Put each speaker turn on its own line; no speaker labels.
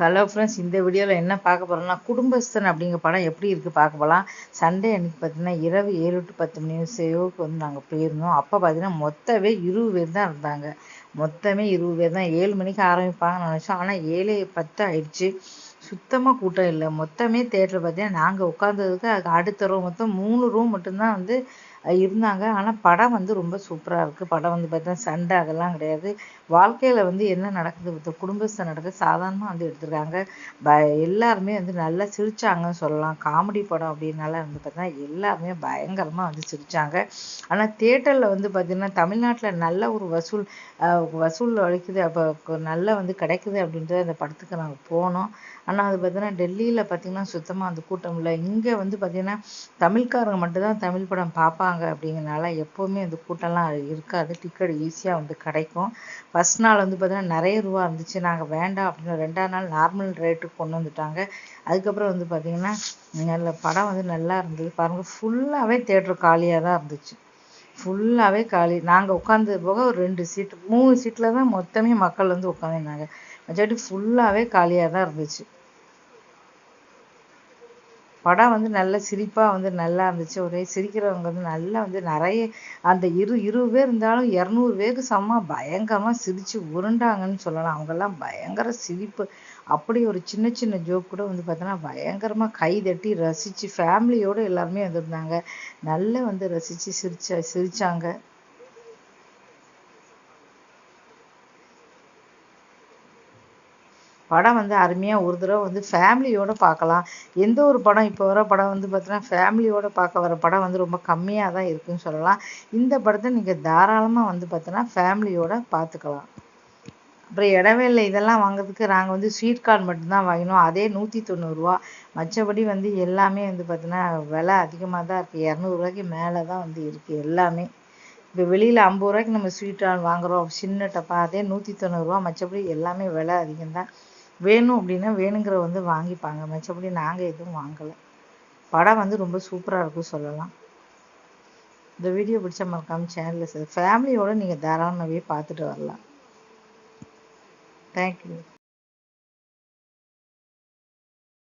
Hello friends இந்த வீடியோவில் என்ன பார்க்க போகிறோம்னா குடும்பஸ்தன் அப்படிங்கிற படம் எப்படி இருக்குது பார்க்க போகலாம் சண்டே அன்றைக்கி பார்த்தீங்கன்னா இரவு ஏழு டு பத்து மணி சேவுக்கு வந்து நாங்கள் போயிருந்தோம். அப்போ பார்த்தீங்கன்னா மொத்தமே இருபது பேர் தான் இருந்தாங்க. மொத்தமே இருபது பேர் தான். ஏழு மணிக்கு ஆரம்பிப்பாங்கன்னு நினச்சோம். ஆனால் ஏழு பத்து ஆயிடுச்சு. சுத்தமாக கூட்டம் இல்லை. மொத்தமே தேட்டரில் பார்த்தீங்கன்னா நாங்கள் உட்காந்ததுக்கு அதுக்கு அடுத்த ரூம் மொத்தம் மூணு ரூம் மட்டும்தான் வந்து இருந்தாங்க. ஆனால் படம் வந்து ரொம்ப சூப்பராக இருக்குது படம் வந்து பார்த்தா சண்டை அதெல்லாம் கிடையாது. வாழ்க்கையில் வந்து என்ன நடக்குது குடும்பஸ்தை நடக்குது. சாதாரணமாக வந்து எடுத்திருக்காங்க. ப எல்லாருமே வந்து நல்லா சிரித்தாங்கன்னு சொல்லலாம். காமெடி படம் அப்படின்னால வந்து பார்த்தீங்கன்னா எல்லாருமே பயங்கரமாக வந்து சிரித்தாங்க ஆனால் தேட்டரில் வந்து பார்த்திங்கன்னா தமிழ்நாட்டில் நல்ல ஒரு வசூல் வசூல் அளிக்குது. அப்போ நல்லா வந்து கிடைக்குது அப்படின்றது அந்த படத்துக்கு நாங்கள் போனோம். ஆனால் அது பார்த்தீங்கன்னா டெல்லியில் பார்த்திங்கன்னா சுத்தமாக அந்த கூட்டம் இல்லை. இங்கே வந்து பார்த்திங்கன்னா தமிழ்காரங்க மட்டும்தான் தமிழ் படம் பார்ப்பாங்க அப்படிங்கிறனால எப்போவுமே வந்து கூட்டம்லாம் இருக்காது. டிக்கெட் ஈஸியாக வந்து கிடைக்கும். ஃபஸ்ட் நாள் வந்து பார்த்திங்கன்னா நிறைய ரூபா இருந்துச்சு. நாங்கள் வேண்டாம் அப்படின்னு ரெண்டாவது நாள் நார்மல் ரேட்டுக்கு கொண்டு வந்துட்டாங்க. அதுக்கப்புறம் வந்து பார்த்திங்கன்னா நல்ல படம் வந்து நல்லா இருந்தது. பாருங்கள் ஃபுல்லாகவே தேட்டர் காலியாக தான் இருந்துச்சு. ஃபுல்லாகவே காலி. நாங்கள் உட்காந்தது போக ஒரு ரெண்டு சீட்டு மூணு சீட்டில் தான் மொத்தமே மக்கள் வந்து உட்காந்துருந்தாங்க மச்சாட்டி ஃபுல்லாகவே காலியாக தான் இருந்துச்சு. படம் வந்து நல்ல சிரிப்பாக வந்து நல்லா இருந்துச்சு. ஒரே சிரிக்கிறவங்க வந்து நல்லா வந்து நிறைய அந்த இரு இருபது பேர் இருந்தாலும் இரநூறு பேருக்கு சமமாக பயங்கரமாக சிரித்து உருண்டாங்கன்னு சொல்லலாம். அவங்கெல்லாம் பயங்கர சிரிப்பு. அப்படி ஒரு சின்ன சின்ன ஜோக் கூட வந்து பார்த்தோன்னா பயங்கரமாக கை தட்டி ரசித்து ஃபேமிலியோடு எல்லாருமே வந்திருந்தாங்க. நல்லா வந்து ரசித்து சிரிச்சா சிரித்தாங்க படம் வந்து அருமையாக ஒரு தடவை வந்து ஃபேமிலியோடு பார்க்கலாம். எந்த ஒரு படம் இப்போ வர படம் வந்து பார்த்தீங்கன்னா ஃபேமிலியோடு பார்க்க வர படம் வந்து ரொம்ப கம்மியாக தான் இருக்குதுன்னு சொல்லலாம். இந்த படத்தை நீங்கள் தாராளமாக வந்து பார்த்தீங்கன்னா ஃபேமிலியோடு பார்த்துக்கலாம். அப்புறம் இடவேளை இதெல்லாம் வாங்குறதுக்கு நாங்கள் வந்து ஸ்வீட் கார்ன் மட்டும்தான் வாங்கினோம். அதே நூற்றி தொண்ணூறுரூவா மற்றபடி வந்து எல்லாமே வந்து பார்த்தீங்கன்னா விலை அதிகமாக தான் இருக்குது இரநூறுவாய்க்கு மேலே தான் வந்து இருக்குது எல்லாமே. இப்போ வெளியில் ஐம்பது ரூபாய்க்கு நம்ம ஸ்வீட் கார்ன் வாங்குகிறோம் சின்ன டப்பா அதே நூற்றி தொண்ணூறுரூவா மற்றபடி எல்லாமே விலை அதிகம்தான். வேணும் அப்படின்னா வேணுங்கிற வந்து வாங்கிப்பாங்க. மற்றபடி நாங்கள் எதுவும் வாங்கலை. படம் வந்து ரொம்ப சூப்பராக இருக்கும் சொல்லலாம். இந்த வீடியோ பிடிச்ச மறக்காமல் சேனலில் சார் ஃபேமிலியோடு நீங்கள் தாராளமாகவே பார்த்துட்டு வரலாம். தேங்க்யூ